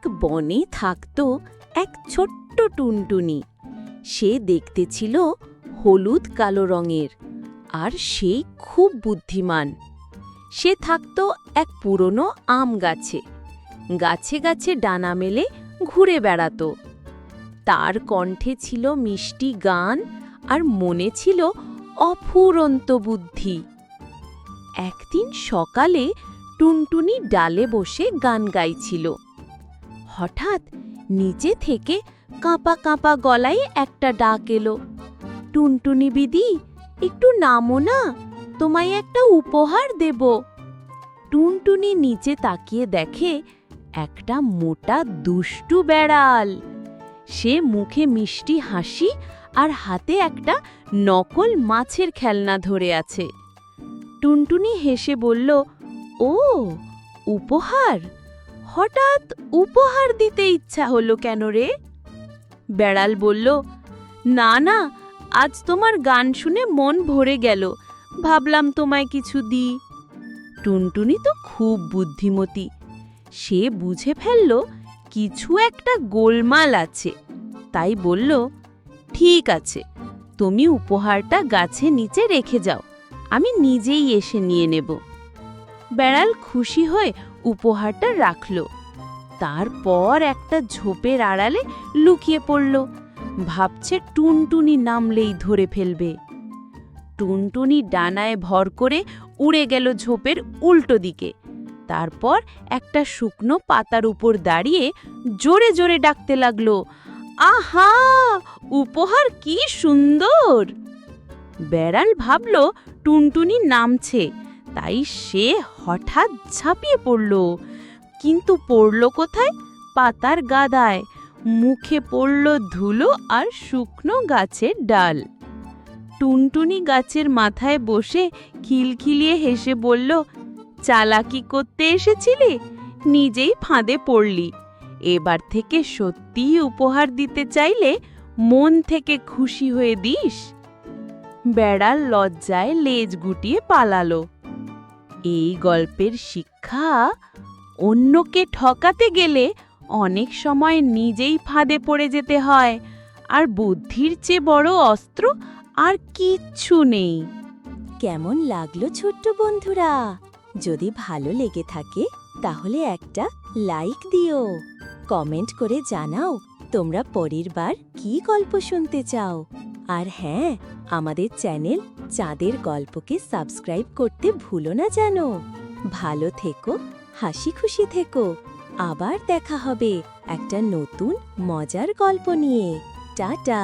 এক বনে থাকত এক ছোট্ট টুনটুনি। সে দেখতে ছিল হলুদ কালো রঙের, আর সে খুব বুদ্ধিমান। সে থাকত এক পুরনো আম গাছে। গাছে গাছে ডানা মেলে ঘুরে বেড়াতো। তার কণ্ঠে ছিল মিষ্টি গান আর মনে ছিল অফুরন্ত বুদ্ধি। একদিন সকালে টুনটুনি ডালে বসে গান গাইছিল। হঠাৎ নিচে থেকে কাঁপা কাঁপা গলায় একটা ডাক এলো। টুনটুনি বিদি, একটু নামো না, তোমায় একটা উপহার দেব। টুনটুনি নিচে তাকিয়ে দেখে একটা মোটা দুষ্টু বেড়াল। সে মুখে মিষ্টি হাসি আর হাতে একটা নকল মাছের খেলনা ধরে আছে। টুনটুনি হেসে বলল, ও, উপহার? হঠাৎ উপহার দিতে ইচ্ছা হলো কেন রে? বেড়াল বলল, না না, আজ তোমার গান শুনে মন ভরে গেল। ভাবলাম তোমায় কিছু দিই। টুনটুনি তো খুব বুদ্ধিমতী। সে বুঝে ফেলল, কিছু একটা গোলমাল আছে। তাই বলল, ঠিক আছে, তুমি উপহারটা গাছে নিচে রেখে যাও। আমি নিজেই এসে নিয়ে নেব। বেড়াল খুশি হয়ে উপহারটা রাখল। তারপর একটা ঝোপের আড়ালে লুকিয়ে পড়ল। ভাবছে টুনটুনি নামলেই ধরে ফেলবে। টুনটুনি ডানায় ভর করে উড়ে গেল ঝোপের উল্টো দিকে। তারপর একটা শুকনো পাতার উপর দাঁড়িয়ে জোরে জোরে ডাকতে লাগল, আহা! উপহার কি সুন্দর! বেড়াল ভাবল টুনটুনি নামছে। তাই সে হঠাৎ ঝাঁপিয়ে পড়ল। কিন্তু পড়ল কোথায়? পাতার গাদায়। মুখে পড়ল ধুলো আর শুকনো গাছের ডাল। টুনটুনি গাছের মাথায় বসে খিলখিলিয়ে হেসে বলল, চালাকি করতে এসেছিলি? নিজেই ফাঁদে পড়লি। এবার থেকে সত্যিই উপহার দিতে চাইলে মন থেকে খুশি হয়ে দিস। বেড়াল লজ্জায় লেজ গুটিয়ে পালালো। এই গল্পের শিক্ষা অন্যকে ঠকাতে গেলে অনেক সময় নিজেই ফাঁদে পড়ে যেতে হয়। আর বুদ্ধির চেয়ে বড় অস্ত্র আর কিচ্ছু নেই। কেমন লাগল ছোট্ট বন্ধুরা? যদি ভালো লেগে থাকে, তাহলে একটা লাইক দিও। কমেন্ট করে জানাও তোমরা পরের বার কি গল্প শুনতে চাও। আর হ্যাঁ আমাদের চ্যানেল চাঁদের গল্পকে সাবস্ক্রাইব করতে ভুলো না যেন ভালো থেকো, হাসি খুশি থেকো। আবার দেখা হবে একটা নতুন, মজার গল্প নিয়ে। টাটা!